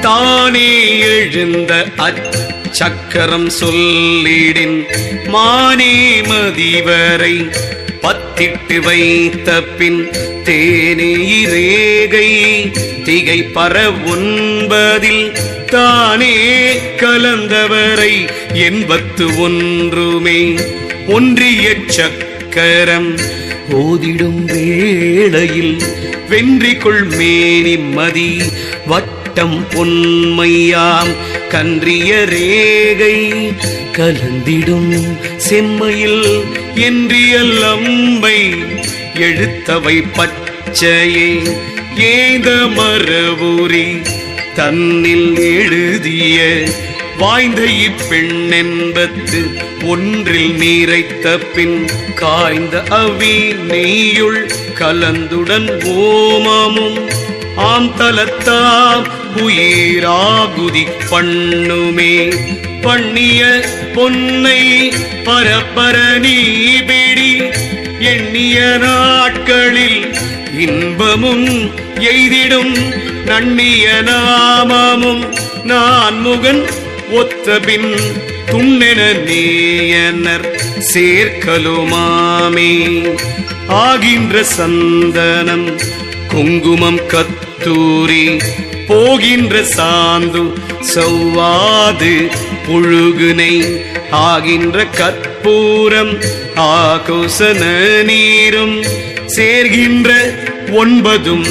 தானே எழுந்த அச்சக்கரம் சொல்லிடின் மானே மதிவரை திட்டு வைத்த பின் தேனே ரேகை திகை பர ஒன்பதில் தானே கலந்தவரை எண்பத்து ஒன்றுமே. ஒன்றிய சக்கரம் ஓதிடும் வேளையில் வென்றிக்குள் மேனி மதி வட்டம் பொன்மையாம் கன்றிய ரேகை கலந்திடும் செம்மையில் என்றியல் அம்பை எழுத்தவை பச்சையே ஏத மரபுரி தன்னில் எழுதிய வாய்ந்த இப்பெண்ணென்பத்து ஒன்றில் நீரைத்த பின் காய்ந்த அவி நெய்யுள் கலந்துடன் ஓமமும் ஆம் தலத்தாம் உயிராகுதி பண்ணுமே. பண்ணிய பொன்னை பரப்பர நீபிடி எண்ணிய நாட்களில் இன்பமும் எய்திடும். நண்ணிய நாமமும் நான் முகன் ஒத்தபின் துண்ணென நேயனர் சேர்க்கலுமாமே. ஆகின்ற சந்தனம் குங்குமம் கத்தூரி போகின்ற சாந்து சௌவாது புழுகுனை ஆகின்ற கற்பூரம் ஆகோசன நீரும் சேர்கின்ற ஒன்பதும்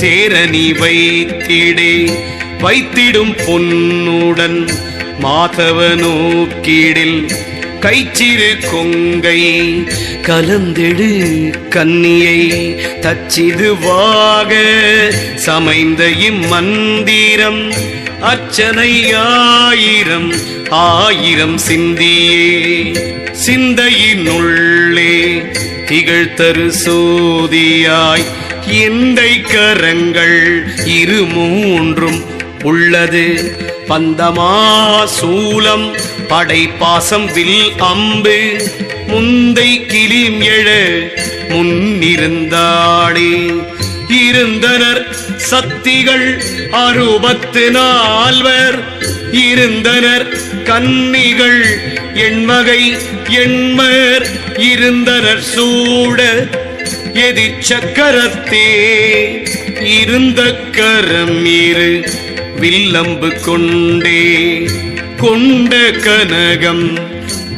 சேரணி வைத்திடே. வைத்திடும் பொன்னுடன் மாதவ நோக்கிடில் கைச்சிறு கொங்கை கலந்திடு கன்னியை தச்சிதுவாக. சமைந்த இம்மந்திரம் அர்ச்சனை ஆயிரம் ஆயிரம் சிந்தியே சிந்தையினுள்ளே திகழ்த்தரு சோதியாய். எந்தை கரங்கள் இரு மூன்றும் உள்ளது. பந்தமா சூலம் படைப்பாசம் வில் அம்பு. முந்தை கிளியும் எழ முன்னிருந்தாடே இருந்தனர் சக்திகள் அறுபத்து நால்வர். இருந்தனர் கன்னிகள் எண்மகை எண்மர் இருந்தனர் சூட எதிச்சக்கரத்தே. இருந்த கரம் இரு வில்லம்பு கொண்டே. கொண்ட கனகம்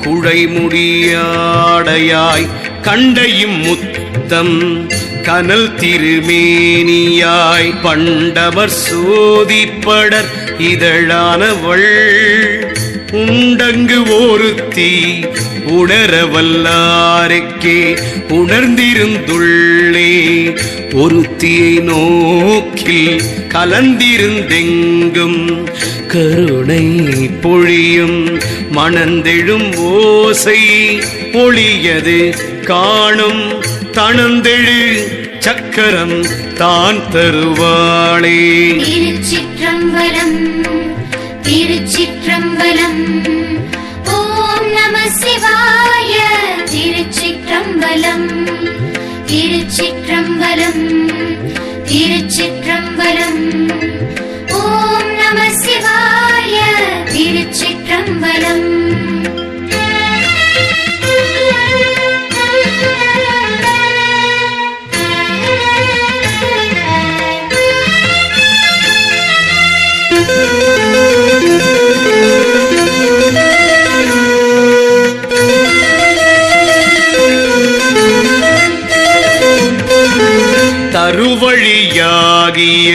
குழைமுடியாடையாய் கண்டையும் முத்தம் கனல் திருமேனியாய் பண்டவர் சோதிப்படர் இதழானவள். உண்டங்கு ஒருத்தி உணர வல்லாருக்கே உணர்ந்திருந்துள்ளே. ஒருத்தியை நோக்கில் கலந்திருந்தெங்கும் கருணை பொழியும் மணந்தெழும் ஓசை ஒளியது காணும் தனந்தெழு சக்கரம் தான் தருவாளே. திருச்சிற்றம்பலம் திருச்சிற்றம்பலம். ஓம் நம சிவாய திருச்சிற்றம்பலம் திருச்சிற்றம்பலம் திருச்சிற்றம்பலம். ஓம் நம சிவாய திருச்சிற்றம்பலம். தருவழியாகிய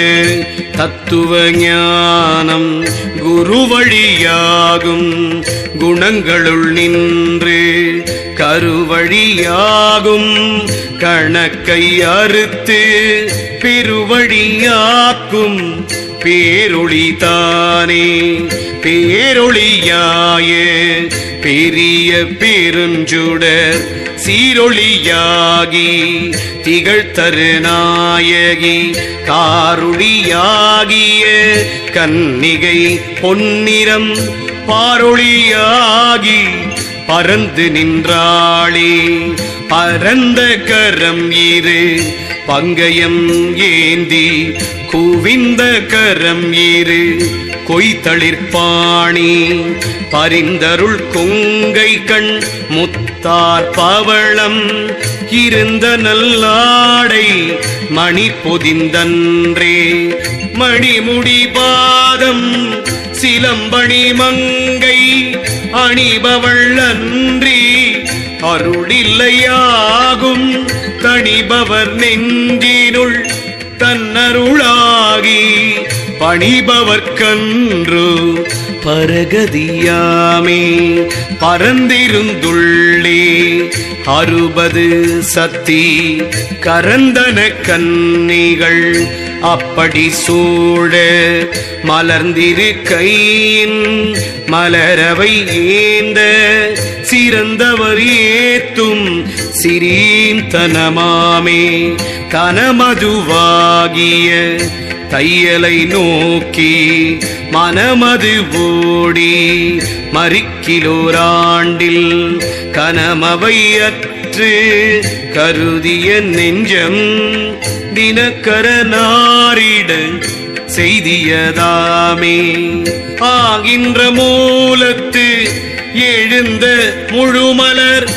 தத்துவ ஞானம் குரு வழியாகும் குணங்களுள் நின்று கருவழியாகும். கணக்கை அறுத்து பெருவழியாக்கும். பேரொளி தானே பேரொளியாய. பெரிய பெருஞ்சுடர் சீரொளியாகி திகழ்த்தரு நாயகி காருளியாகிய கன்னிகை பொன்னிறம் பாரொளியாகி பறந்து நின்றாளே. பரந்த கரம் இரு பங்கயம் ஏந்தி குவிந்த கரம் இரு கொய்தளிர்பாணி பரிந்தருள் கொங்கை கண் முத்தார் பவளம். இருந்த நல்லாடை மணி பொதிந்தன்றே. மணிமுடி பாதம் சிலம்பணி மங்கை. அணிபவள் அன்றி அருளில்லையாகும் தனிபவர் நெஞ்சினுள் தன்னருளாகி பணிபவர்கன்று பரகதியாமே பரந்திருந்துள்ளே அறுபது சத்தி கரந்தன கன்னிகள் அப்படி சூழ மலர்ந்திரு கையின் மலரவை ஏந்த சிறந்தவர் ஏத்தும் சிறீந்தனமாமே கனமதுவாகிய தையலை நோக்கி மனமது ஓடி மறிக்கிலோராண்டில் கனமவை அற்று கருதிய நெஞ்சம் தினக்கரனாரிட செய்தியதாமே. ஆகின்ற மூலத்து எழுந்த முழுமலர்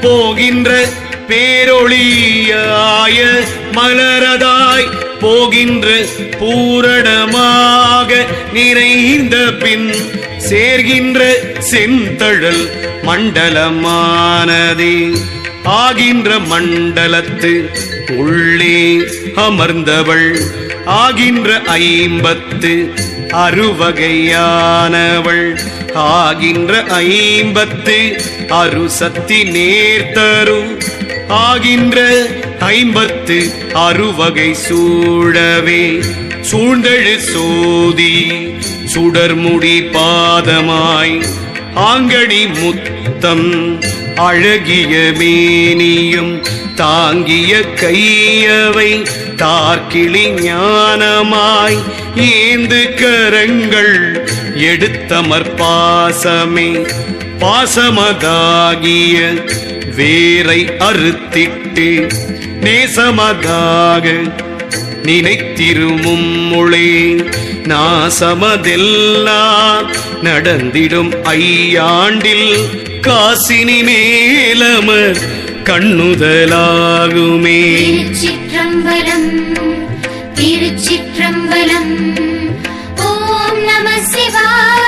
போகின்ற பேரொளியாய மலரதாய் போகின்ற பூரணமாக நிறைந்த பின் சேர்கின்ற செந்தழல் மண்டலமானதே. ஆகின்ற மண்டலத்து உள்ளே அமர்ந்தவள். ஆகின்ற ஐம்பத்து அருவகையானவள் ஆகின்ற ஐம்பத்து அருசக்தி நேர்த்தரு. ஆகின்ற ஐம்பத்து அருவகை சூழவே. சூழ்ந்தழு சோதி சுடர்முடி பாதமாய். ஆங்கடி முத்தம் அழகிய மேனியும் தாங்கிய கையவை தார்கிளி ஞானமாய் ஏந்து கரங்கள் எடுத்தமர் பாசமே பாசமதாகிய வேரை அறுத்திட்டு நேசமதாக நினைத்திருமும் மொழி நாசமதெல்லாம் நடந்திடும் ஐயாண்டில் காசினி மேலமர் கண்ணுதலாகுமே. சிற்றம்பலம் திருச்சிற்றம்பலம். ஓம் நம சிவாய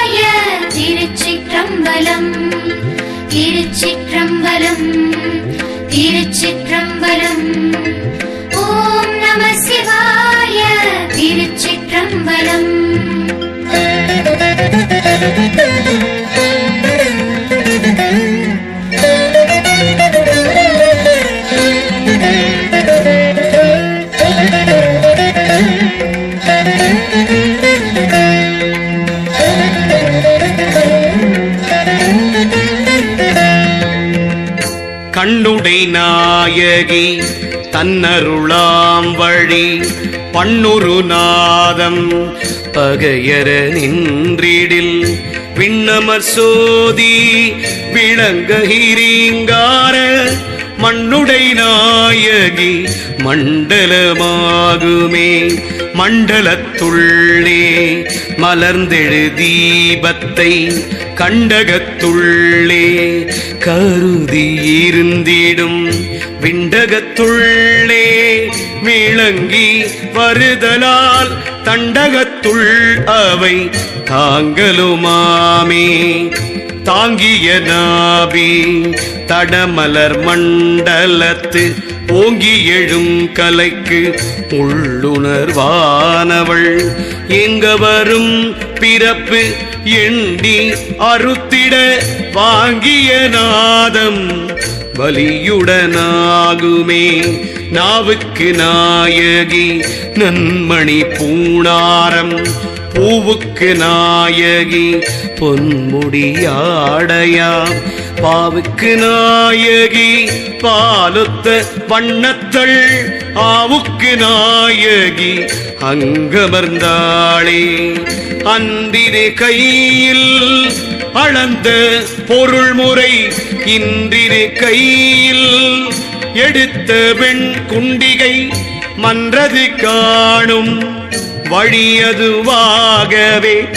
நாயகி தன்னருளாம் வழி பண்ணுரு நாதம் பகையர நின்றிடில் விண்ணமர் சோதி விளங்ககிரீங்கார மண்ணுடை நாயகி மண்டலமாகுமே. மண்டலத்துள்ளே மலர்ந்தெழு தீபத்தை கண்டகத்துள்ளே கருதி இருந்திடும் விண்டகத்துள்ளே விளங்கி வருதலால் தண்டகத்துள் அவை தாங்கலுமாமே. தாங்கிய நாபி தடமலர் மண்டலத்து ஓங்கி எழும் கலைக்கு உள்ளுணர்வானவள் எங்க வரும் பிறப்பு எண்டி அறுத்திட வாங்கிய நாதம். வலியுடனாகுமே நாவுக்கு நாயகி நன்மணி பூணாரம். பூவுக்கு நாயகி பொன்முடியாடையா பாவுக்கு நாயகி பாலொத்த வண்ணத்தள் ஆவுக்கு நாயகி அங்கமர்ந்தாளே. அன்றினை கையில் அளந்த பொருள் முறை இன்றிரு கையில் எடுத்த பெண் குண்டிகை மன்றது காணும் வழியதுவாகவே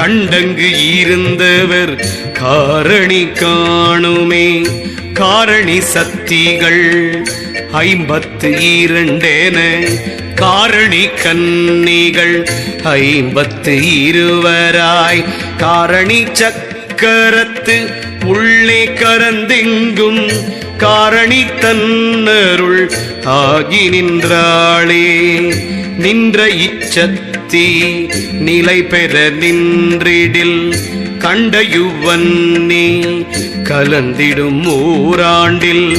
கண்டங்கு இருந்தவர் காரணி காணுமே. காரணி சக்திகள் ஐம்பத்து இரண்டேன. காரணி கன்னிகள் ஐம்பத்து இருவராய். காரணி சக்கரத்து உள்ளே கரந்தெங்கும். காரணி தன்னருள் ஆகி நின்றாளே. நின்ற இச்சத்து நிலை பெற நின்றிடில் கண்டயுவன்னி கலந்திடும் ஊராண்டில்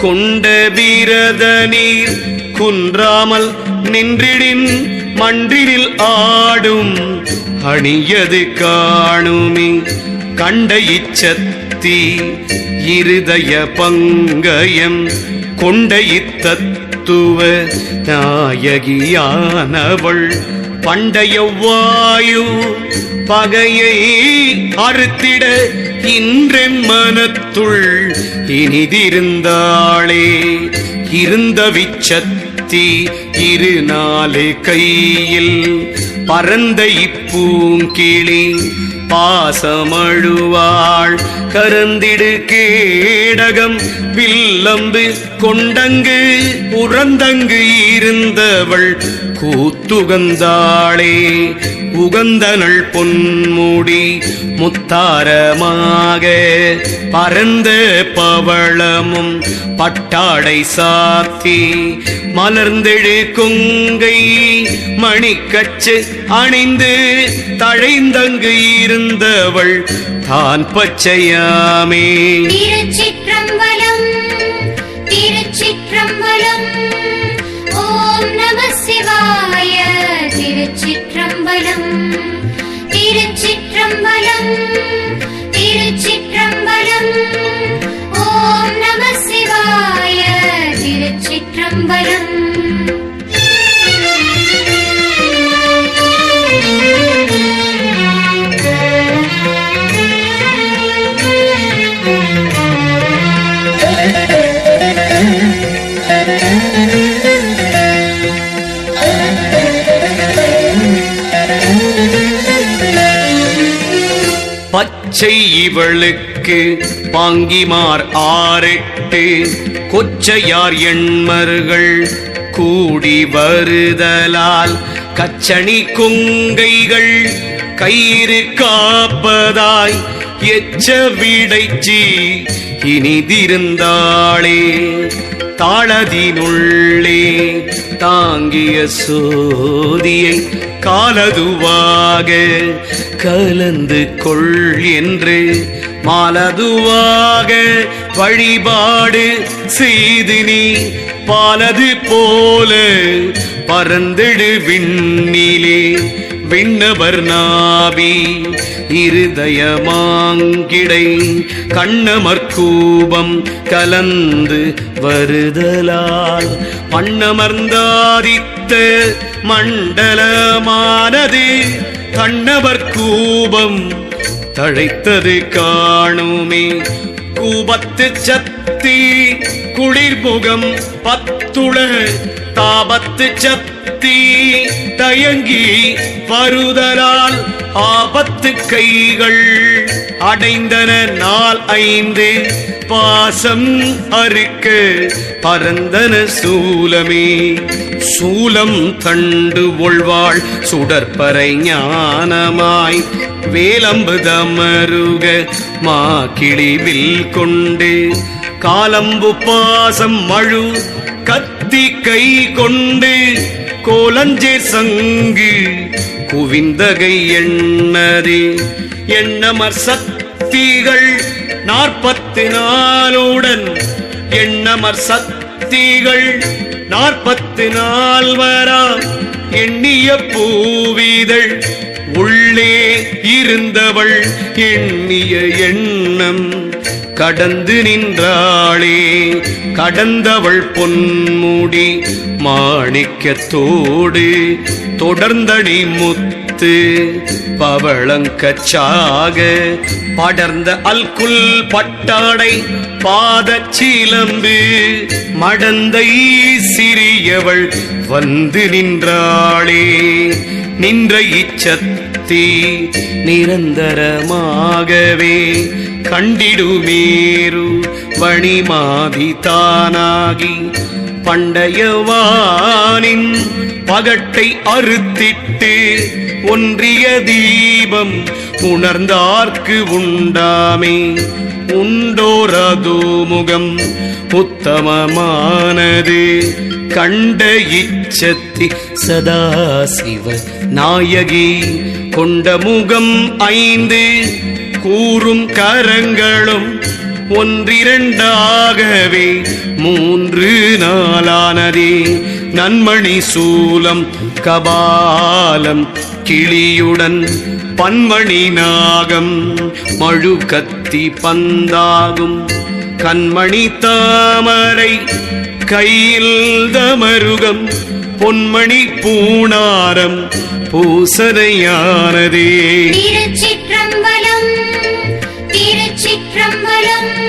கொண்ட வீரத நீர் குன்றாமல் நின்றிடின் மன்றினில் ஆடும் அணியது காணுமே கண்ட இச்சத்தி இருதய பங்கயம் கொண்ட இத்தத்துவ நாயகியானவள் பண்டைய வாயு பகையை அறுத்திட இன்றென் மனத்துள் இனிதிருந்தாளே. இருந்த விச்சத்தி இரு நாலு கையில் பரந்த இப்பூங்கிளி பாசமழுவாள். கருந்திடு கேடகம் வில்லம்பு கொண்டங்கு உறந்தங்கு இருந்தவள். கூத்துகந்தாளே உகந்தனள் பொன்முடி முத்தாரமாக பரந்த பவளமும் பட்டாடை சாத்தி மலர்ந்தெழு கொங்கை மணிக்கச்சு அணிந்து தழைந்தங்கு இருந்தவள் தான் பச்சையாமே. திருச்சிற்றம்பலம் திருச்சிற்றம்பலம். திருச்சிற்றம்பலம் பச்சை இவளுக்கு பாங்கிமார் ஆரெட்டு கொச்சையார் எண்மர்கள் கூடி வருதலால் கச்சணி குங்கைகள் கயிறு காப்பதாய் எச்ச விடைச்சி இனிதிருந்தாளே. தாளதினுள்ளே தாங்கிய சோதியை காலதுவாக கலந்து கொள் என்று மாலதுவாக வழிபாடு செய்து நீ பாலது போல பறந்திடு விண்ணிலே. விண்ணவர் நாவி இருதயமாங்கிடை கண்ணமர்கூபம் கலந்து வருதலால் மண்ணமர்ந்தாதித்த மண்டலமானது கண்ணவர் கூபம் தழைத்தது காணுமே. கூபத்து சத்தி குளிர்முகம் பத்துள. தாபத்து சத்தி தயங்கி வருதலால் ஆபத்து கைகள் அடைந்தன நாள் ஐந்து. பாசம் அறுக்க பரந்தன சூலமே. சூலம் தண்டு ஒழ்வாள் சுடற்பறை ஞானமாய். வேலம்பு தமருக மா மாக்கிழிவில் கொண்டு காலம்பு பாசம் மழு கத்தி கை கொண்டு கோலஞ்சே சங்கு குவிந்தகை எண்ணதே. எண்ணமர் சக்திகள் நாற்பத்தி நாளுடன். எண்ணமர் சக்திகள் நாற்பத்து நால்வரா எண்ணிய பூவிதழ் உள்ளே இருந்தவள். எண்ணிய எண்ணம் கடந்து நின்றாளே. கடந்தவள் பொன்முடி மாணிக்கத்தோடு. தொடர்ந்தடி முத்து பவளங்கச்சாக படர்ந்த அல்குல் பட்டாடை பாதச் சிலம்பு மடந்தை சிறியவள் வந்து நின்றாளே. நின்ற இச்சத்தி நிரந்தரமாகவே கண்டிடுமேரு வணிமாதி தானாகி பண்டையவானின் பகட்டை அறுத்திட்டு ஒன்றிய தீபம் உணர்ந்தார்க்கு உண்டாமே. உண்டோரது முகம் உத்தமமானது. கண்ட இச்சத்தி சதாசிவ நாயகி கொண்ட முகம் ஐந்து. கூறும் கரங்களும் ஒன்றிரண்டாகவே மூன்று நாளானதே. நன்மணி சூலம் கபாலம் கிளியுடன் பன்மணி நாகம் மழு கத்தி பந்தாகும். கண்மணி தாமரை கையில் தமருகம் பொன்மணி பூணாரம் பூசனையானதே. திருச்சிற்றம்பலம் திருச்சிற்றம்பலம்.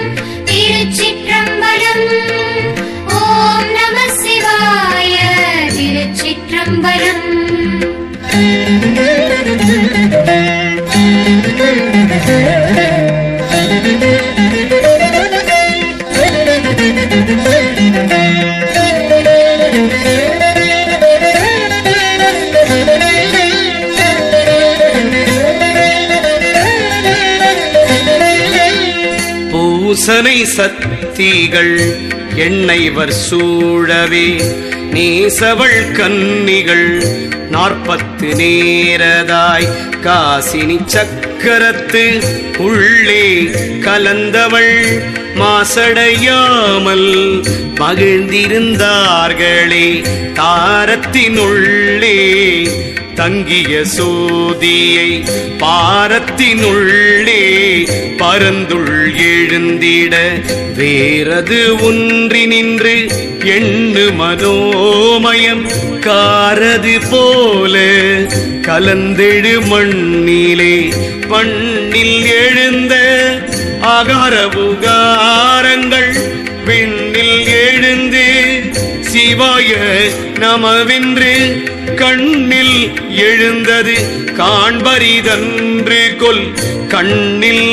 பூசனை சக்திகள் எண்ணெய்வர் சூழவே நீசவள் கன்னிகள் நாற்பத்து நேரதாய் காசினி சக்கரத்து உள்ளே கலந்தவள் மாசடையாமல் மகிழ்ந்திருந்தார்களே தாரத்தினுள்ளே. தங்கிய சோதியை பாரத்தினுள்ளே பரந்துள் எழுந்திட வேறது ஒன்றி நின்று எண்ணு மனோமயம் காரது போல கலந்தெழு மண்ணிலே மண்ணில் எழுந்த ஆகார உகாரங்கள் விண்ணில் எழுந்து சிவாய நமவென்று கண்ணில் எழுந்தது காண்பரிதன்று கொல். கண்ணில்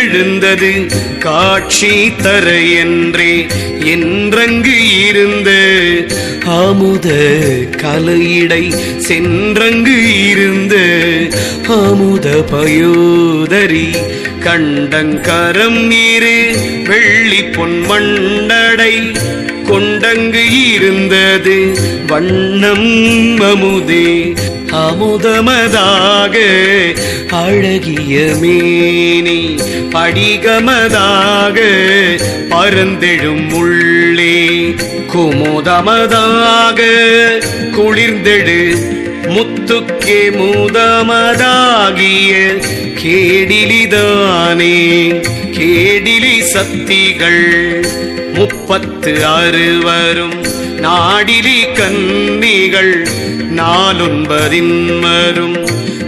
எழுந்தது காட்சி தர என்றே என்றங்கு இருந்த அமுத கலையிடை சென்றங்கு இருந்த அமுத பயோதரி. கண்டங்கரம் இரு வெள்ளி பொன் மண்டடை கொண்டங்கு இருந்தது. வண்ணம் அமுதே அமுதமதாக அழகிய மேனி படிகமதாக பரந்தெழும் உள்ளே குமுதமதாக குளிர்ந்தெடு முத்துக்கே மூதமதாகிய கேடிலிதானே கேடிலி சக்திகள் முப்பத்து ஆறு வரும் நாடிலி கன்னிகள் நாலொன்பதின் வரும்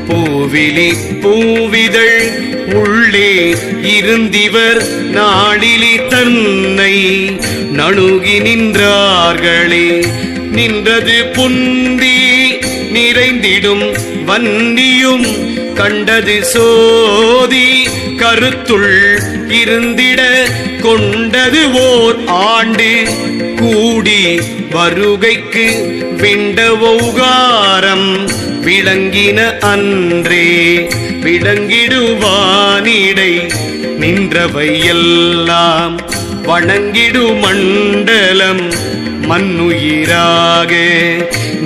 பூவிலி பூவிதழ் உள்ளே இருந்திவர் நாடிலி தன்னை நணுகி நின்றார்களே. நின்றது புந்தி நிறைந்திடும் வன்னியும் கண்டது சோதி கருத்துள் இருந்திட கொண்டது ஓர் ஆண்டு. கூடி வருகைக்கு விண்டவோகாரம் விளங்கின அன்றே. விளங்கிடுவானிடை நின்றவையெல்லாம் வணங்கிடு மண்டலம் மண்ணுயிராக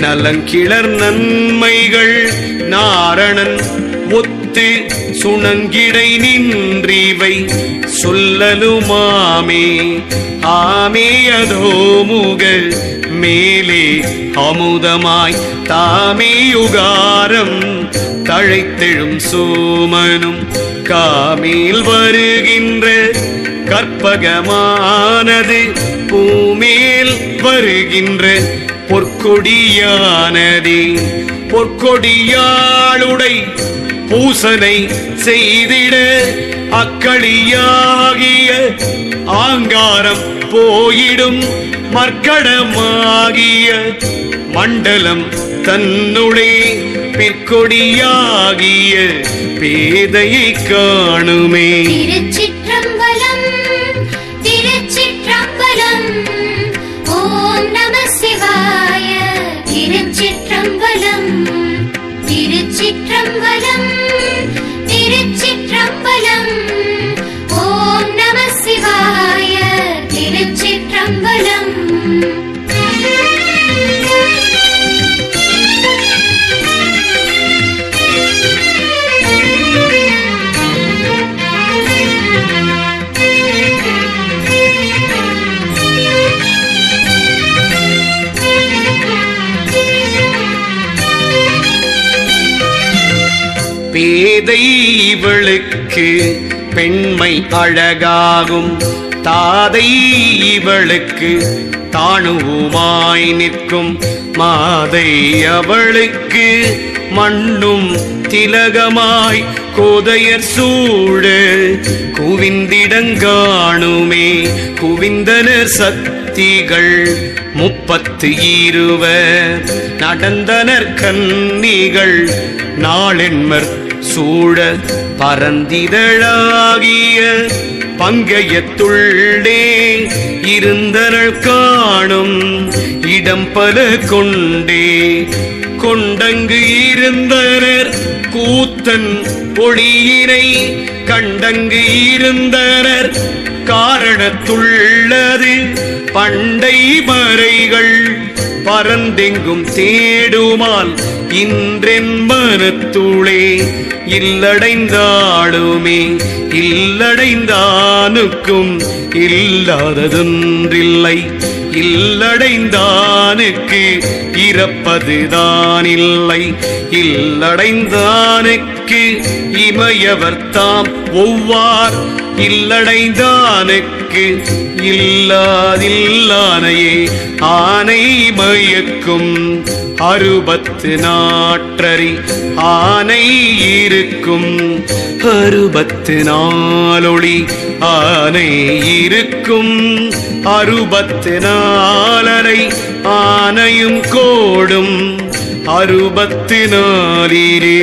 நலங்கிளர் நன்மைகள் நாரணன் ஒத்து சுணங்கிடை நின்றிவை சொல்லலுமாமே. ஆமேயதோ முக மேலே அமுதமாய் தாமே யுகாரம் தழைத்தெழும் சோமனும் காமேல் வருகின்ற கற்பகமானது பூமேல் வருகின்ற பொற்கொடியானதே. பொற்கொடியாளுடை பூசனை செய்திட அக்களியாகிய ஆங்காரம் போயிடும் மர்க்கடமாகிய மண்டலம் தன்னுடைய பிற்கொடியாகிய பேதையை காணுமே. ब्रह्मणम् அழகாகும் தாதை இவளுக்கு தாணுவுமாய் நிற்கும் மாதை அவளுக்கு மண்ணும் திலகமாய் கோதையர் சூடு குவிந்திடங்காணுமே குவிந்தனர் சக்திகள் முப்பத்து இருவர் நடந்தனர் கன்னிகள் நாளென்மர் சூழ பரந்திதழாகிய பங்கையத்துள்ளே இருந்தனள் காணும் இடம் பல கொண்டே. கொண்டங்கு இருந்தனர் கூத்தன் ஒளியினை கண்டங்கு இருந்தனர் காரணத்துள்ளது பண்டை மறைகள். பரந்தெங்கும் தேடுமால் இன்றென் மனத்துளே இல்லடைந்தாடுமே இல்லடைந்தானுக்கும் இல்லாததொன்றில்லை. இல்லடைந்தானுக்கு இறப்பதுதான் இல்லை இல்லடைந்தானுக்கு இமையவர் தாம் ஒவ்வார் இல்லடைந்தானுக்கு இல்லாதில்லானையே ஆனை மயக்கும் அறுபத்து நாற்றறி ஆனை இருக்கும் அறுபத்து நாளொளி ஆனை இருக்கும் அறுபத்து நாளரை ஆனையும் கோடும் அறுபத்து நாளிலே